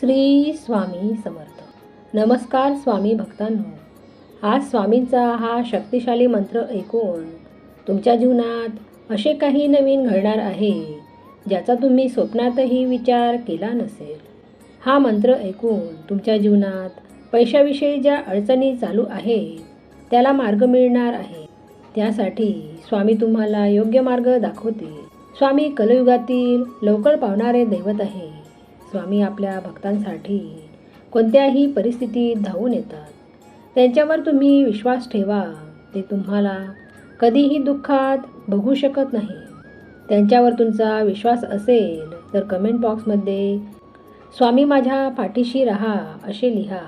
श्री स्वामी समर्थ. नमस्कार स्वामी भक्तांनो. आज स्वामींचा हा शक्तिशाली मंत्र ऐकून तुमच्या जीवनात असे काही नवीन घडणार आहे ज्याचा तुम्ही स्वप्नातही विचार केला नसेल. हा मंत्र ऐकून तुमच्या जीवनात पैशाविषयी ज्या अडचणी चालू आहेत त्याला मार्ग मिळणार आहे. त्यासाठी स्वामी तुम्हाला योग्य मार्ग दाखवतील. स्वामी कलयुगातील लवकर पावणारे दैवत आहे स्वामी आपल्या भक्तांसाठी कोणत्याही परिस्थितीत धावून येतात. त्यांच्यावर तुम्ही विश्वास ठेवा. ते तुम्हाला कधीही दुःखात बघू शकत नाही. त्यांच्यावर तुमचा विश्वास असेल तर कमेंट बॉक्समध्ये स्वामी माझ्या पाठीशी राहा असे लिहा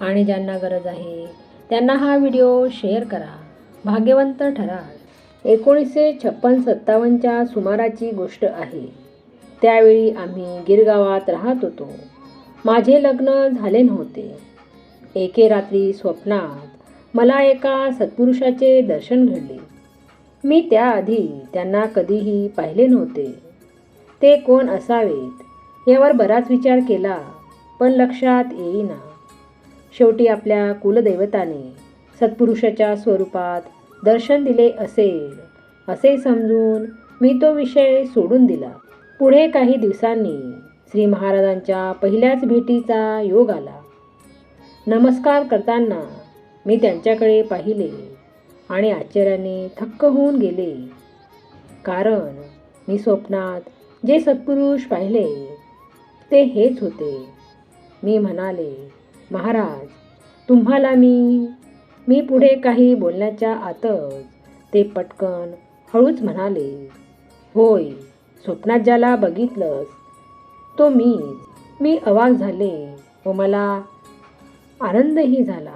आणि ज्यांना गरज आहे त्यांना हा व्हिडिओ शेअर करा. भाग्यवंत ठरा एकोणीसशे छप्पन सत्तावन्नच्या सुमाराची गोष्ट आहे. त्यावेळी आम्ही गिरगावात राहत होतो. माझे लग्न झाले नव्हते. एके रात्री स्वप्नात मला एका सत्पुरुषाचे दर्शन घडले. मी त्याआधी त्यांना कधीही पाहिले नव्हते. ते कोण असावेत यावर बराच विचार केला पण लक्षात येईना. शेवटी आपल्या कुलदैवताने सत्पुरुषाच्या स्वरूपात दर्शन दिले असेल असे समजून मी तो विषय सोडून दिला. पुढे काही दिवसांनी श्री महाराजांच्या पहिल्याच भेटीचा योग आला. नमस्कार करताना मी त्यांच्याकडे पाहिले आणि आश्चर्याने थक्क होऊन गेले. कारण मी स्वप्नात जे सत्पुरुष पाहिले ते हेच होते. मी म्हणाले महाराज तुम्हाला मी मी पुढे काही बोलण्याच्या आतच ते पटकन हळूच म्हणाले होय स्वप्नात ज्याला बघितलंस तो मी. मी अवाक झाले व मला आनंदही झाला.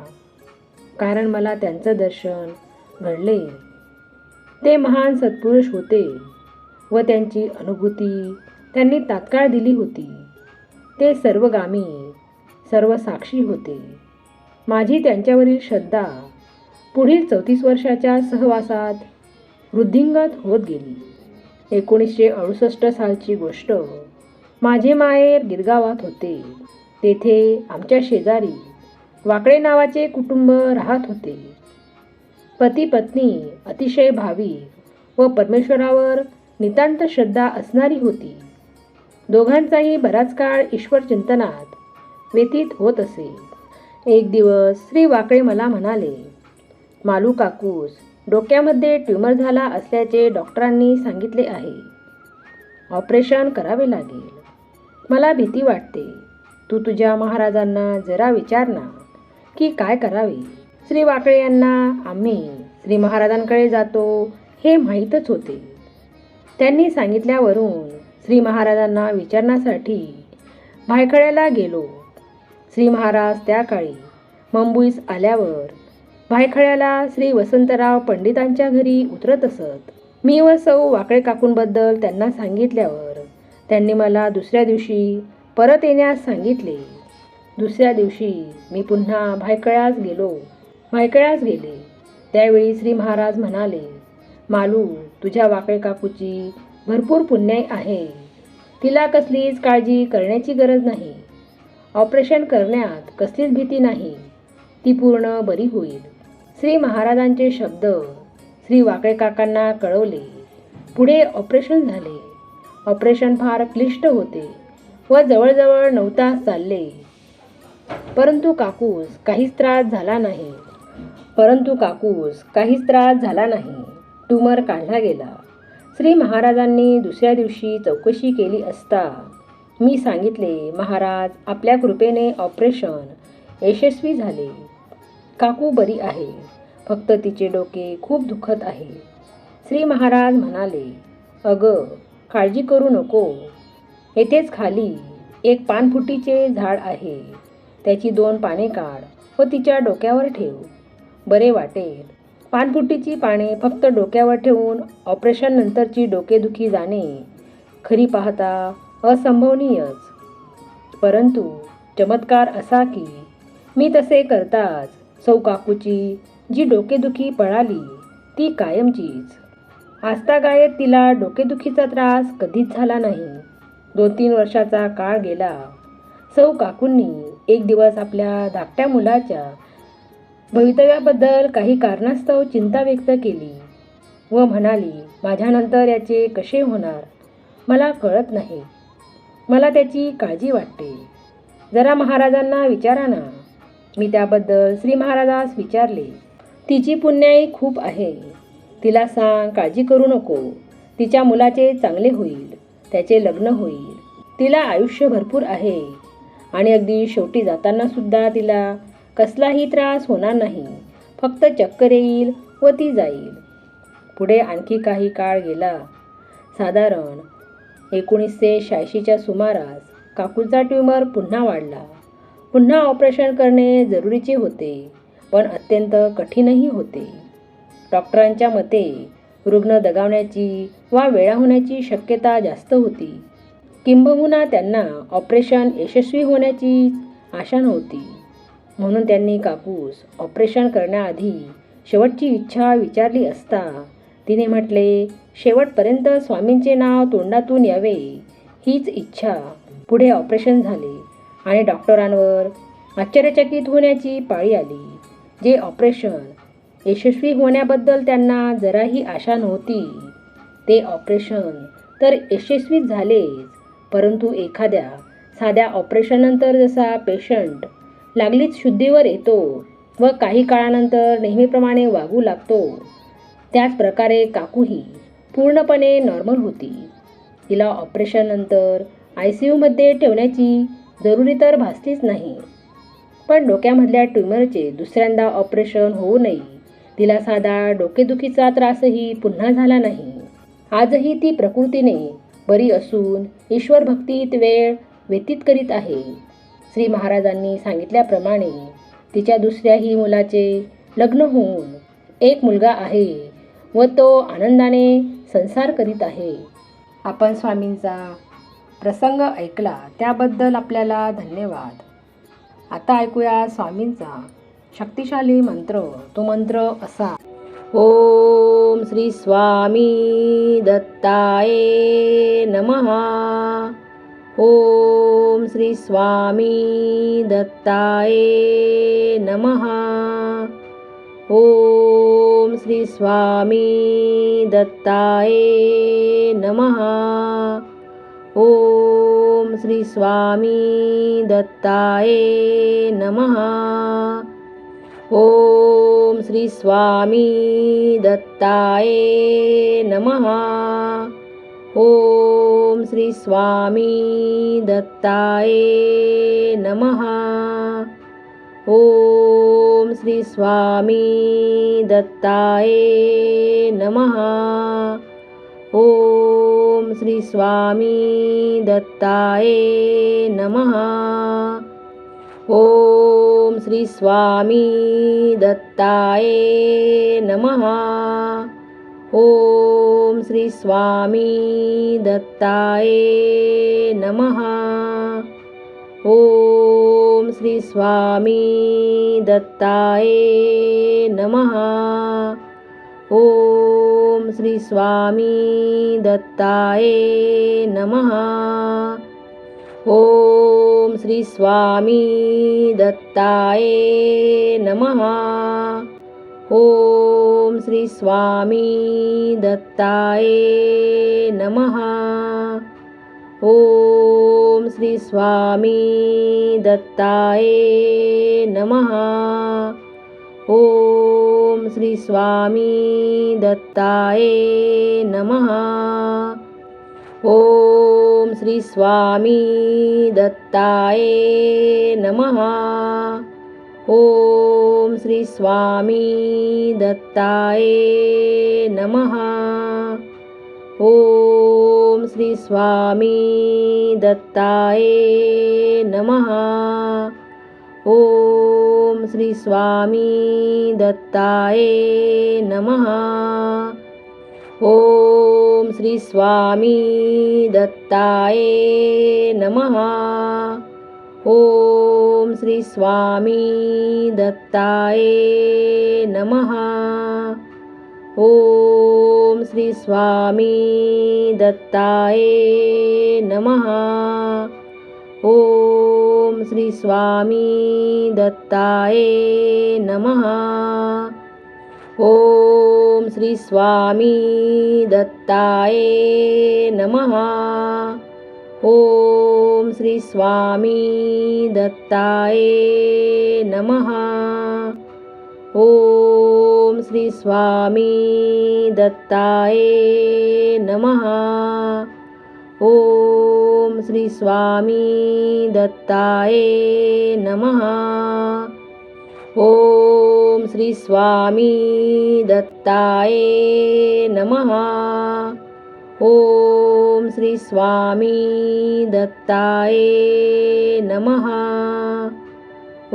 कारण मला त्यांचं दर्शन घडले. ते महान सत्पुरुष होते व त्यांची अनुभूती त्यांनी तात्काळ दिली होती. ते सर्वगामी सर्व साक्षी होते. माझी त्यांच्यावरील श्रद्धा पुढील चौतीस वर्षाच्या सहवासात वृद्धिंगत होत गेली. एकोणीसशे अडुसष्ट सालची गोष्ट. माझे माहेर गिरगावात होते. तेथे आमच्या शेजारी वाकळे नावाचे कुटुंब राहत होते. पती पत्नी अतिशय भाविक व परमेश्वरावर नितांत श्रद्धा असणारी होती. दोघांचाही बराच काळ ईश्वर चिंतनात व्यतीत होत असे. एक दिवस श्री वाकळे मला म्हणाले मालू काकूस डोक्यामध्ये ट्यूमर झाला असल्याचे डॉक्टरांनी सांगितले आहे. ऑपरेशन करावे लागेल. मला भीती वाटते. तू तुझ्या महाराजांना जरा विचार ना की काय करावे. श्री वाकळे यांना आम्ही श्री महाराजांकडे जातो हे माहीतच होते. त्यांनी सांगितल्यावरून श्री महाराजांना विचारण्यासाठी भायखळ्याला गेलो. श्री महाराज त्या काळी मुंबईस आल्यावर भायखळ्याला श्री वसंतराव पंडितांच्या घरी उतरत असत. मी व सौ वाकळे काकूंबद्दल त्यांना सांगितल्यावर त्यांनी मला दुसऱ्या दिवशी परत येण्यास सांगितले. दुसऱ्या दिवशी मी पुन्हा भायखळ्यास गेलो. भायखळ्यास गेले. त्यावेळी श्री महाराज म्हणाले मालू तुझ्या वाकळे काकूची भरपूर पुण्याई आहे. तिला कसलीच काळजी करण्याची गरज नाही. ऑपरेशन करण्यात कसलीच भीती नाही. ती पूर्ण बरी होईल. श्री महाराजांचे शब्द श्री वाकळे काकांना कळवले. पुढे ऑपरेशन झाले. ऑपरेशन फार क्लिष्ट होते व जवळजवळ नऊ तास चालले. परंतु काकूस काहीच त्रास झाला नाही. परंतु काकूस काहीच त्रास झाला नाही. ट्यूमर काढला गेला. श्री महाराजांनी दुसऱ्या दिवशी चौकशी केली असता मी सांगितले महाराज आपल्या कृपेने ऑपरेशन यशस्वी झाले. काकू बरी आहे. फक्त तिचे डोके खूप दुखत आहे. श्री महाराज म्हणाले अगं काळजी करू नको. येथेच खाली एक पानफुटीचे झाड आहे. त्याची दोन पाने काढ व तिच्या डोक्यावर ठेव. बरे वाटेल. पानफुटीची पाने फक्त डोक्यावर ठेवून ऑपरेशन नंतरची डोकेदुखी जाणे. खरी पाहता असंभवनीयच. परंतु चमत्कार असा की मी तसे करताच सौ काकूची जी डोकेदुखी पळाली ती कायमचीच. आस्तागायत तिला डोकेदुखीचा त्रास कधीच झाला नाही. दोन तीन वर्षाचा काळ गेला. सौ काकूंनी एक दिवस आपल्या धाकट्या मुलाच्या भवितव्याबद्दल काही कारणास्तव चिंता व्यक्त केली व म्हणाली माझ्यानंतर याचे कसे होणार? मला कळत नाही. मला त्याची काळजी वाटते. जरा महाराजांना विचारा ना. मी त्याबद्दल श्री महाराजास विचारले. तिची पुण्याई खूप आहे. तिला सांग काळजी करू नको. तिच्या मुलाचे चांगले होईल त्याचे लग्न होईल. तिला आयुष्य भरपूर आहे. आणि अगदी शेवटी जाताना सुद्धा तिला कसलाही त्रास होणार नाही. फक्त चक्कर येईल व ती जाईल. पुढे आणखी काही काळ गेला. साधारण एकोणीसशे शहाऐंशीच्या सुमारास काकूचा ट्यूमर पुन्हा वाढला. पुन्हा ऑपरेशन करणे जरुरीचे होते. पण अत्यंत कठीणही होते. डॉक्टरांच्या मते रुग्ण दगावण्याची वा वेळा होण्याची शक्यता जास्त होती. किंबहुना त्यांना ऑपरेशन यशस्वी होण्याची आशा नव्हती. म्हणून त्यांनी कापूस ऑपरेशन करण्याआधी शेवटची इच्छा विचारली असता तिने म्हटले शेवटपर्यंत स्वामींचे नाव तोंडातून यावे हीच इच्छा. पुढे ऑपरेशन झाले आणि डॉक्टरांवर आश्चर्यचकित होण्याची पाळी आली. जे ऑपरेशन यशस्वी होण्याबद्दल त्यांना जराही आशा नव्हती. ते ऑपरेशन तर यशस्वीच झालेच परंतु एखाद्या साध्या ऑपरेशननंतर जसा पेशंट लागलीच शुद्धीवर येतो व काही काळानंतर नेहमीप्रमाणे वागू लागतो त्याच प्रकारे काकूही पूर्णपणे नॉर्मल होती. तिला ऑपरेशननंतर आय सी यूमध्ये ठेवण्याची जरुरी तर भासलीच नाही. पण डोक्यामधल्या ट्युमरचे दुसऱ्यांदा ऑपरेशन होऊ नये. तिला साधा डोकेदुखीचा त्रासही पुन्हा झाला नाही. आजही ती प्रकृतीने बरी असून ईश्वर भक्तीत वेळ व्यतीत करीत आहे. श्री महाराजांनी सांगितल्याप्रमाणे तिच्या दुसऱ्याही मुलाचे लग्न होऊन एक मुलगा आहे व तो आनंदाने संसार करीत आहे. आपण स्वामींचा प्रसंग ऐकला त्याबद्दल आपल्याला धन्यवाद. आता ऐकूया स्वामींचा शक्तिशाली मंत्र. तो मंत्र असा. ओम श्री स्वामी दत्ताय नमः. ओम श्री स्वामी दत्ताय नमः. ओम श्री स्वामी दत्ताय नमः. ओम श्री स्वामी दत्ताय नमः। ओम श्री स्वामी दत्ताय नमः। ओम श्री स्वामी दत्ताय नमः। ओम श्री स्वामी दत्ताय नमः। ओम श्रीस्वामी दत्ताय नमः। ॐ श्रीस्वामी दत्ताय नमः। ॐ श्रीस्वामी दत्ताय नमः। ॐ श्रीस्वामी दत्ताय नमः। ॐ श्रीस्वामी दत्ताय नमः। ॐ श्रीस्वामी दत्ताय नमः। ॐ श्रीस्वामी दत्ताय नमः। ॐ श्रीस्वामी दत्ताय नमः। ॐ श्री स्वामी दत्ताय नमः। ओम श्री स्वामी दत्ताय नमः। ओम श्री स्वामी दत्ताय नमः। ओम श्री स्वामी दत्ताय नमः ओम श्री स्वामी दत्ताय नमः। ओम श्री स्वामी दत्ताय नमः। ओम श्री स्वामी दत्ताय नमः। ओम श्री स्वामी दत्ताय नमः। ओम श्रीस्वामी दत्ताय नमः। ॐ श्रीस्वामी दत्ताय नमः। ॐ श्रीस्वामी दत्ताय नमः। ॐ श्रीस्वामी दत्ताय नमः। ॐ श्री स्वामी दत्ताये नमः। ॐ श्री स्वामी दत्ताये नमः। ॐ श्री स्वामी दत्ताये नमः।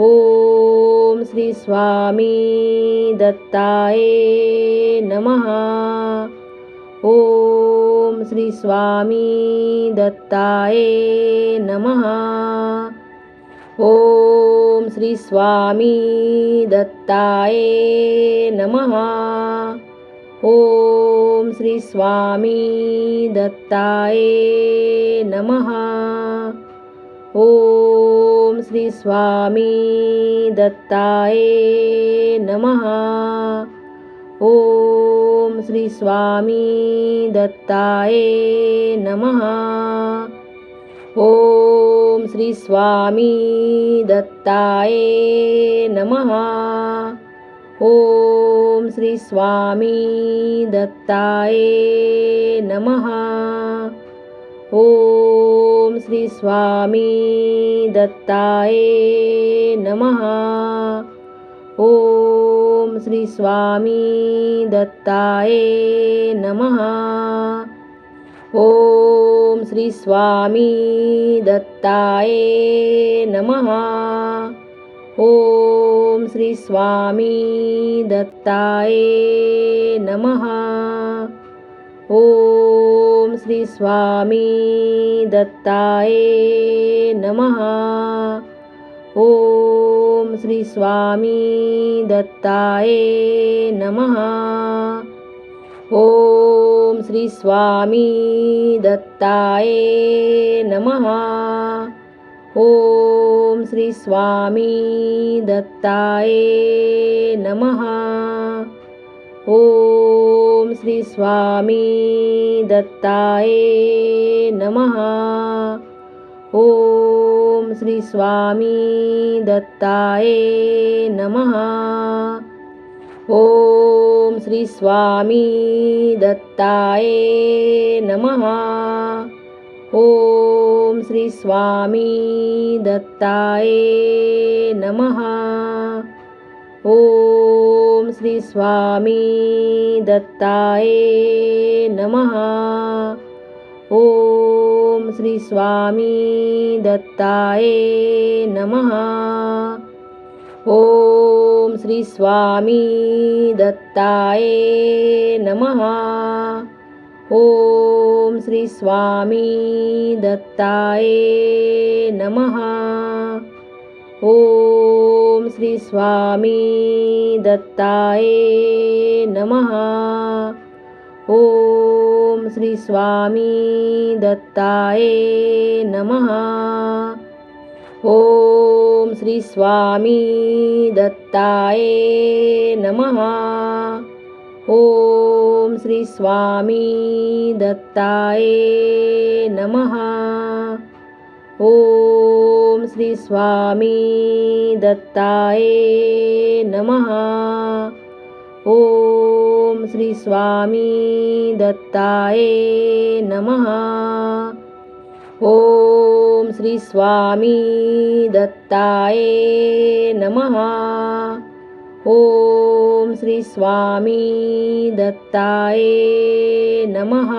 ॐ श्री स्वामी दत्ताये नमः। ॐ श्री स्वामी दत्ताये नमः। ॐ श्री स्वामी दत्ताये नमः। ॐ श्री स्वामी दत्ताये नमः। ॐ श्री स्वामी दत्ताये नमः। ॐ श्री स्वामी दत्ताये नमः। ॐ श्री स्वामी दत्ताये नमः। ॐ श्री स्वामी दत्ताये नमः। ॐ श्री स्वामी दत्ताये नमः। ॐ श्री स्वामी दत्ताये नमः। ॐ श्री स्वामी दत्ताये नमः। ॐ श्री स्वामी दत्ताये नमः। ॐ श्री स्वामी दत्ताये नमः। ॐ श्री स्वामी दत्ताये नमः। ॐ श्री स्वामी दत्ताये नमः। ॐ श्री स्वामी दत्ताये नमः। ॐ श्री स्वामी दत्ताये नमः। ॐ श्री स्वामी दत्ताये नमः। ॐ श्री स्वामी दत्ताये नमः। ॐ श्री स्वामी दत्ताये नमः। ॐ श्री स्वामी दत्ताये नमः। ॐ श्री स्वामी दत्ताये नमः। ॐ श्री स्वामी दत्ताये नमः। ॐ श्री स्वामी दत्ताये नमः। ॐ श्री स्वामी दत्ताये नमः। ॐ श्री स्वामी दत्ताये नमः। ॐ श्री स्वामी दत्ताये नमः। ॐ श्री स्वामी दत्ताये नमः। ॐ श्री स्वामी दत्ताये नमः। ॐ श्रीस्वामी दत्ताय नमः। ॐ श्रीस्वामी दत्ताय नमः। ॐ श्रीस्वामी दत्ताय नमः।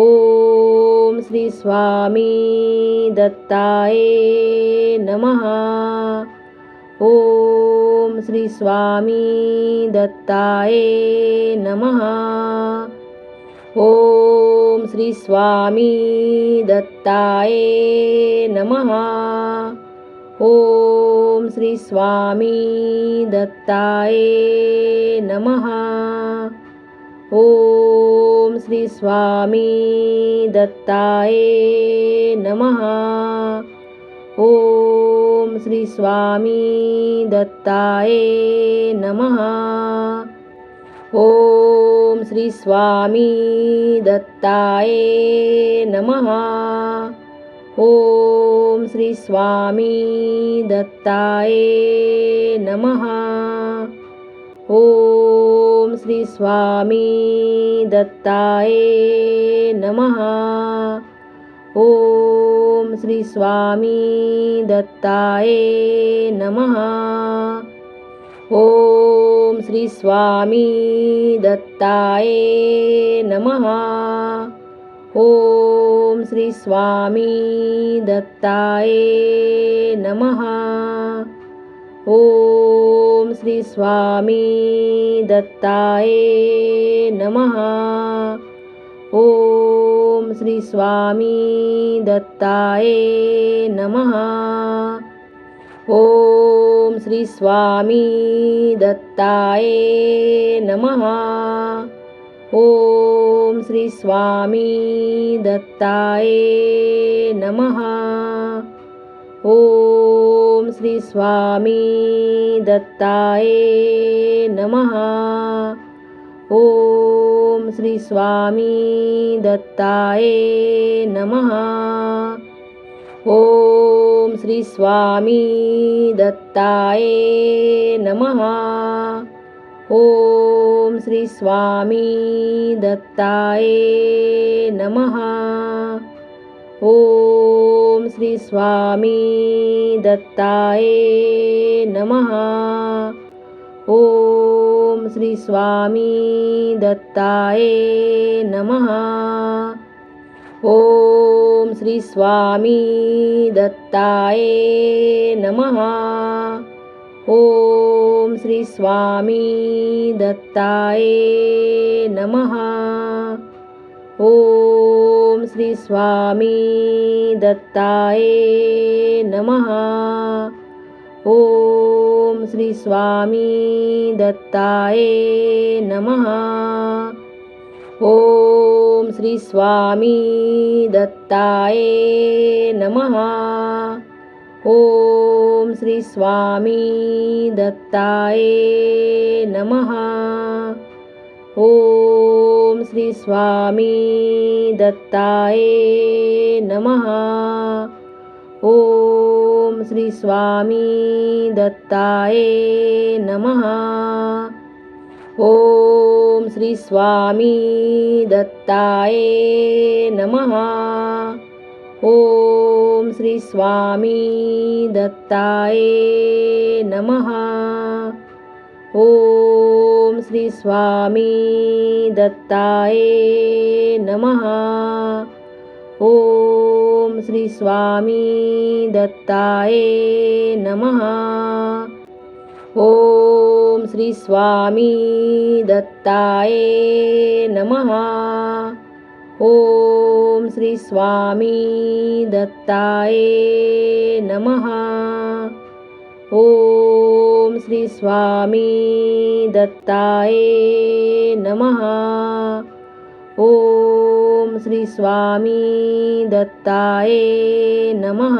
ॐ श्रीस्वामी दत्ताय नमः। ॐ श्री स्वामी दत्ताये नमः। ॐ श्री स्वामी दत्ताये नमः। ॐ श्री स्वामी दत्ताये नमः। ॐ श्री स्वामी दत्ताये नमः। श्री स्वामी दत्ताये नमः। ॐ श्री स्वामी दत्ताये नमः। ॐ श्री स्वामी दत्ताये नमः। ॐ श्री स्वामी दत्ताये नमः ॐ श्री स्वामी दत्ताये नमः। ॐ श्री स्वामी दत्ताये नमः। ॐ श्री स्वामी दत्ताये नमः। ॐ श्री स्वामी दत्ताये नमः। ॐ श्रीस्वामी दत्ताय नमः। ॐ श्रीस्वामी दत्ताय नमः। ॐ श्रीस्वामी दत्ताय नमः। ॐ श्रीस्वामी दत्ताय नमः। ॐ श्री स्वामी दत्ताये नमः। ॐ श्री स्वामी दत्ताये नमः। ॐ श्री स्वामी दत्ताये नमः। ॐ श्री स्वामी दत्ताये नमः। ॐ श्रीस्वामी दत्ताय नमः। ॐ श्रीस्वामी दत्ताय नमः। ॐ श्रीस्वामी दत्ताय नमः। ॐ श्रीस्वामी दत्ताय नमः। ॐ श्री स्वामी दत्ताये नमः। ॐ श्री स्वामी दत्ताये नमः। ॐ श्री स्वामी दत्ताये नमः। ॐ श्री स्वामी दत्ताये नमः। ॐ श्री स्वामी दत्ताये नमः। ॐ श्री स्वामी दत्ताये नमः। ॐ श्री स्वामी दत्ताये नमः। ॐ श्री स्वामी दत्ताये नमः। ॐ श्री स्वामी दत्ताये नमः। ॐ श्री स्वामी दत्ताये नमः। ॐ श्री स्वामी दत्ताये नमः। ॐ श्री स्वामी दत्ताये नमः ॐ श्री स्वामी दत्ताये नमः।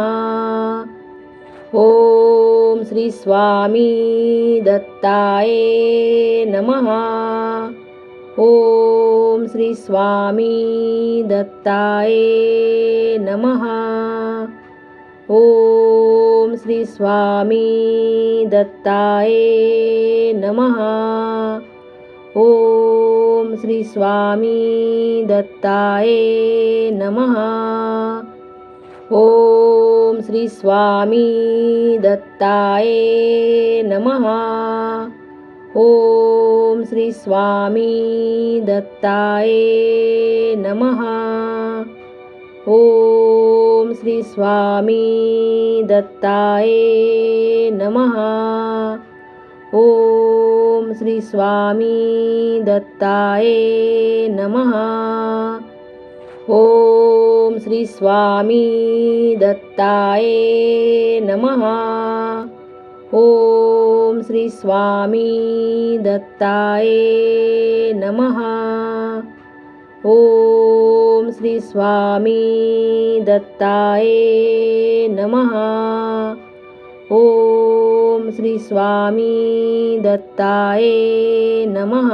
ॐ श्री स्वामी दत्ताये नमः। ॐ श्री स्वामी दत्ताये नमः। ॐ श्री स्वामी दत्ताये नमः। ॐ श्रीस्वामी दत्ताय नमः। ॐ श्रीस्वामी दत्ताय नमः। ॐ श्रीस्वामी दत्ताय नमः। ॐ श्रीस्वामी दत्ताय नमः। ॐ श्री स्वामी दत्ताये नमः। ॐ श्री स्वामी दत्ताये नमः। ॐ श्री स्वामी दत्ताये नमः। ॐ श्री स्वामी दत्ताये नमः श्री स्वामी दत्ताये नमः